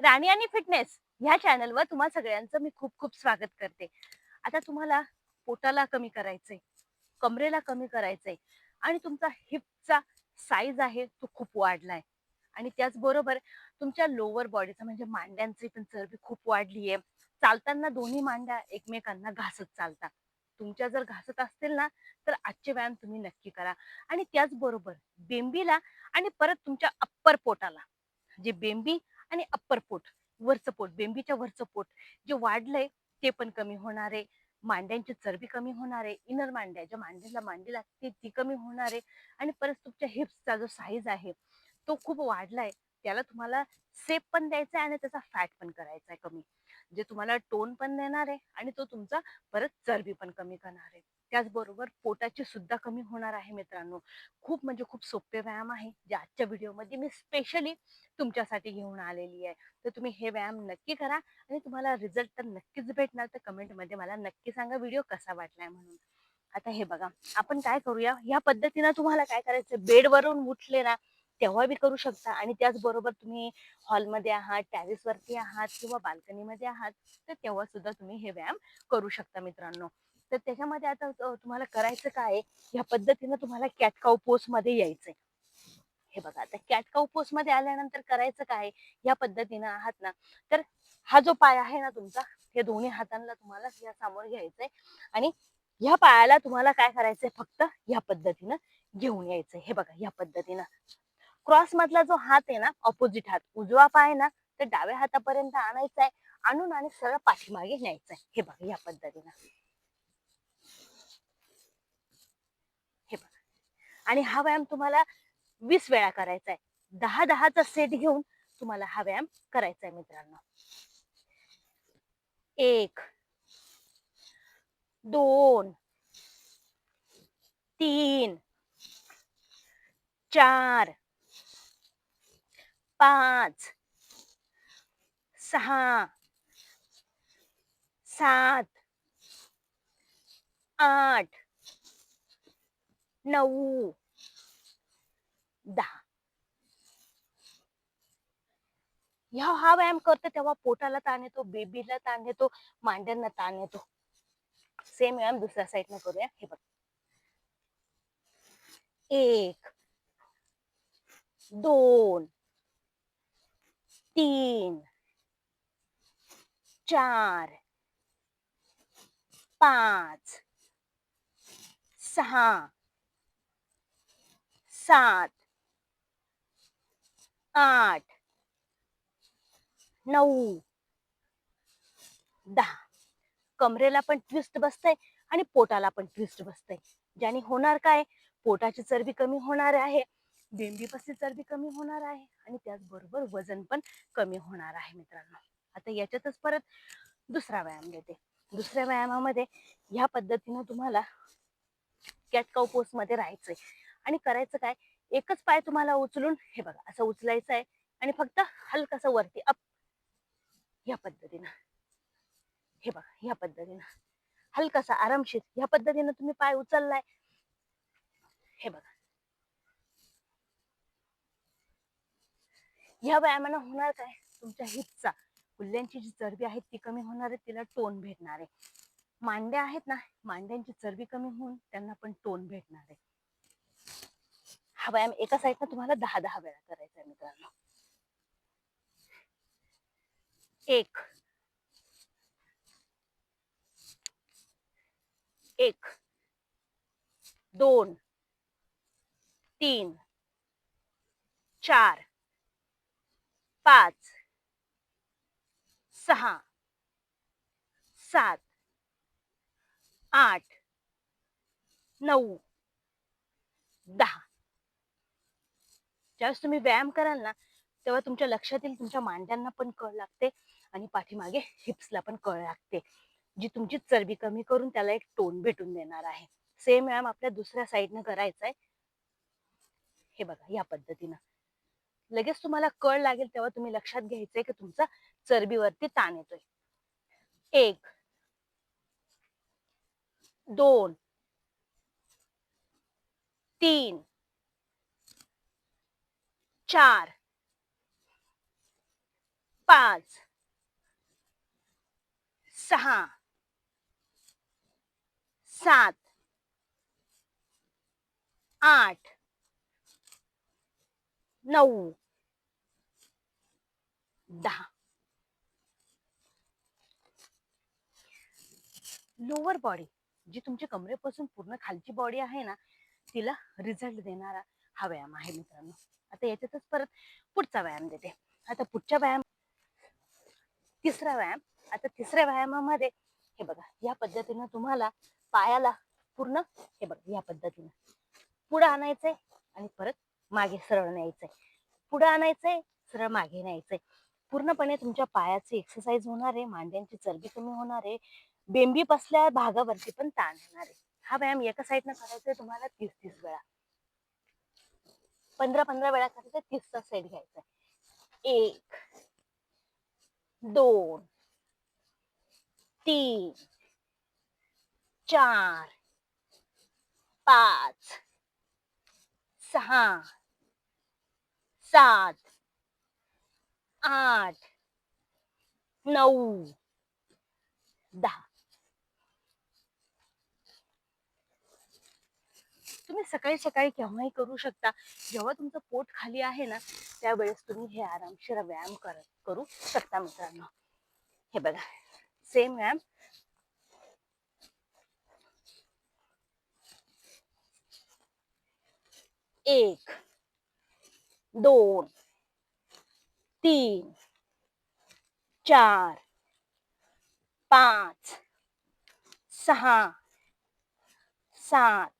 राणी आणि फिटनेस ह्या चॅनलवर तुम्हा सगळ्यांचं मी खूप खूप स्वागत करते. आता तुम्हाला पोटाला कमी करायचंय कमरेला कमी करायचंय आणि तुमचा हिपचा साईज आहे तो खूप वाढलाय. आणि त्याचबरोबर तुमच्या लोअर बॉडीचा म्हणजे मांड्यांची पण चरबी खूप वाढली आहे चालताना दोन्ही मांड्या एकमेकांना घासत चालतात तुमच्या जर घासत असतील ना तर आजचे व्यायाम तुम्ही नक्की करा. आणि त्याचबरोबर बेंबीला आणि परत तुमच्या अप्पर पोटाला. जे बेंबी आणि अप्पर पोट वरचं पोट बेंबीच्या वरचं पोट. जे वाढलंय ते पण कमी होणार आहे. मांड्यांची चरबी कमी होणार आहे. इनर मांड्या ज्या मांडीला मांडी लागते ती कमी होणार आहे. आणि परत तुमच्या हिप्सचा जो साईज आहे तो खूप वाढलाय. त्याला तुम्हाला सेप पण द्यायचा आहे आणि त्याचा फॅट पण करायचा आहे कमी. जे तुम्हाला टोन पण देणार आहे आणि तो तुमचा परत चरबी पण कमी करणार आहे. त्याचबरोबर पोटाची सुद्धा कमी होणार आहे मित्रांनो. खूप म्हणजे खूप सोपे व्यायाम आहे. जे आजच्या व्हिडिओमध्ये मी स्पेशली तुमच्यासाठी घेऊन आलेली आहे. तर तुम्ही हे व्यायाम नक्की करा आणि तुम्हाला रिझल्ट तर नक्कीच भेटणार. तर कमेंटमध्ये मला नक्की सांगा व्हिडिओ कसा वाटलाय म्हणून. आता हे बघा आपण काय करूया? या पद्धतीनं तुम्हाला काय करायचं बेडवरून उठले ना तेव्हा बी करू शकता. आणि त्याचबरोबर तुम्ही हॉलमध्ये आहात टॅरिस वरती आहात किंवा बाल्कनीमध्ये आहात तर तेव्हा सुद्धा तुम्ही हे व्यायाम करू शकता मित्रांनो. तर त्याच्यामध्ये आता तुम्हाला करायचं काय या पद्धतीनं तुम्हाला कॅटकाऊ पोस्टमध्ये यायचंय. हे बघा आता कॅटकाऊ पोस्टमध्ये आल्यानंतर करायचं काय या पद्धतीनं आहात ना तर हा जो पाय आहे ना तुमचा हे दोन्ही हातांना तुम्हाला या सामोर घ्यायचंय आणि ह्या पायाला तुम्हाला काय करायचंय? फक्त या पद्धतीनं घेऊन यायचंय. हे बघा या पद्धतीनं. क्रॉस मधला जो हात आहे ना ऑपोजिट हात उजवा पाय ना तर डाव्या हातापर्यंत आणायचा आहे आणून आणि सरळ पाठीमागे न्यायचंय. हे बघा या पद्धतीनं हे बघा आणि हा व्यायाम तुम्हाला वीस वेळा करायचा आहे दहा दहाचा सेट घेऊन तुम्हाला हा व्यायाम करायचा आहे मित्रांनो. एक दोन तीन चार पाच सहा सात आठ नऊ दहा ह्या हा व्यायाम करतो तेव्हा पोटाला ताण येतो बेबीला ताण येतो, मांड्यांना ताण येतो. सेम व्यायाम दुसऱ्या साईडने करूया. हे बघ. एक, दोन, तीन, चार, पाच, सहा, सात आठ नऊ दहा. कमरेला पण ट्विस्ट बसतंय आणि पोटाला पण ट्विस्ट बसतंय. ज्याने होणार काय? पोटाची चरबी कमी होणार आहे. बेंबीपासची चरबी कमी होणार आहे. आणि त्याचबरोबर वजन पण कमी होणार आहे मित्रांनो. आता याच्यातच परत दुसरा व्यायाम देते दुसऱ्या व्यायामामध्ये ह्या पद्धतीनं तुम्हाला कॅटकाऊ पोस्टमध्ये राहायचंय. आणि करायचं काय? एकच पाय तुम्हाला उचलून हे बघा असं उचलायचं आहे आणि फक्त हलकस वरती अप ह्या पद्धतीनं. हे बघा ह्या पद्धतीनं. हलकासा आरामशीर ह्या पद्धतीनं तुम्ही पाय उचललाय. हे बघा. ह्या व्यायामानं होणार काय? तुमच्या हिपचा कुल्ल्यांची जी चरबी आहे ती कमी होणार आहे तिला टोन भेटणार आहे. मांड्या आहेत ना मांड्यांची चरबी कमी होऊन त्यांना पण टोन भेटणार आहे. हा व्यायाम एका साईडनं तुम्हाला दहा दहा वेळा करायचा आहे मित्रांनो. एक. एक. दोन. तीन. चार. पाच. सहा. सात. आठ. नऊ. दहा. ज्यावेळेस तुम्ही व्यायाम कराल ना तेव्हा तुमच्या लक्षात येईल तुमच्या मांड्यांना पण कळ लागते आणि पाठीमागे हिप्सला पण कळ लागते. जी तुमची चरबी कमी करून त्याला एक टोन भेटून देणार आहे. सेम व्यायाम आपल्या दुसऱ्या साईडनं करायचा आहे. हे बघा या पद्धतीनं. लगेच तुम्हाला कळ लागेल तेव्हा तुम्ही लक्षात घ्यायचंय की तुमचा चरबीवरती ताण येतोय. एक दोन तीन चार. पाच. सहा. सात. आठ. नऊ. दहा. लोअर बॉडी जी तुमच्या कमरेपासून पूर्ण खालची बॉडी आहे ना तिला रिझल्ट देणारा हा व्यायाम आहे मित्रांनो. आता याच्यातच परत पुढचा व्यायाम देते. आता पुढच्या व्यायाम तिसरा व्यायाम. आता तिसऱ्या व्यायामामध्ये हे बघा या पद्धतीनं तुम्हाला पायाला पूर्ण हे बघा या पद्धतीनं. पुढं आणायचंय आणि परत मागे सरळ न्यायचंय. पुढं आणायचंय सरळ मागे न्यायचंय. पूर्णपणे तुमच्या पायाची एक्सरसाइज होणार आहे मांड्यांची चरबी कमी होणार आहे बेंबी बसल्या भागावरती पण ताण येणार आहे. हा व्यायाम एका साईडनं करायचा आहे तुम्हाला तीस तीस वेळा. पंधरा पंधरा वेळा करायचं तीसचा सेट घ्यायचा एक दोन तीन चार पाच सहा सात आठ नऊ दहा. तुम्ही सकाळी सकाळी केव्हाही करू शकता. जेव्हा तुमचं पोट खाली आहे ना, त्यावेळेस तुम्ही हे आरामशीर व्यायाम करू शकता मित्रांनो. हे बघा सेम व्यायाम. एक, दोन, तीन, चार, पाच, सहा, सात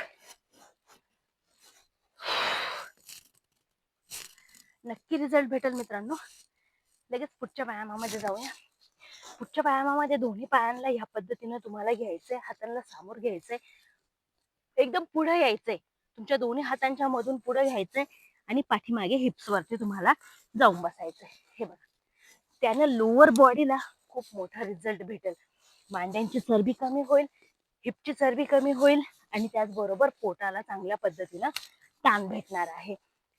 नक्की रिझल्ट भेटेल मित्रांनो. लगेच पुढच्या व्यायामामध्ये जाऊया. पुढच्या व्यायामामध्ये दोन्ही पायांना ह्या पद्धतीनं तुम्हाला घ्यायचंय हातांना सामोर घ्यायचंय. एकदम पुढे यायचंय. तुमच्या दोन्ही हातांच्या मधून पुढे घ्यायचंय आणि पाठीमागे हिप्स वरती तुम्हाला जाऊन बसायचंय. हे बघा. त्यानं लोअर बॉडीला खूप मोठा रिझल्ट भेटेल. मांड्यांची चरबी कमी होईल हिपची चरबी कमी होईल आणि त्याचबरोबर पोटाला चांगल्या पद्धतीनं ताण भेटणार आहे.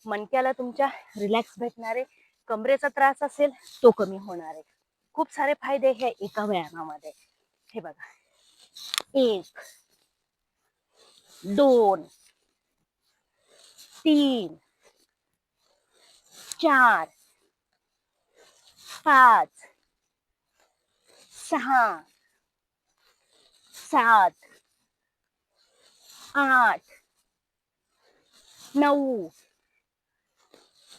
मणक्याला तुमच्या रिलॅक्स भेटणार आहे कमरेचा त्रास असेल तो कमी होणार आहे. खूप सारे फायदे हे एका व्यायामामध्ये. हे बघा. एक दोन तीन चार पाच सहा सात आठ नऊ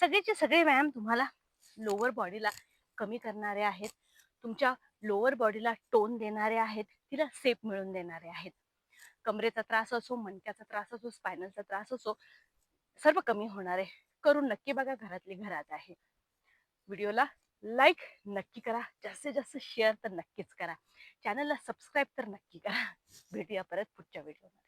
सगळेचे सगळे व्यायाम तुम्हाला लोअर बॉडीला कमी करणारे आहेत. तुमच्या लोअर बॉडीला टोन देणारे आहेत. तिला सेप मिळवून देणारे आहेत. कमरेचा त्रास असो मणक्याचा त्रास असो स्पायनलचा त्रास असो सर्व कमी होणार. आहे करून नक्की बघा घरातली घरात आहे. व्हिडिओला लाईक नक्की करा. जास्तीत जास्त शेअर तर नक्कीच करा. चॅनलला सबस्क्राईब तर नक्की करा. भेटूया परत पुढच्या व्हिडिओमध्ये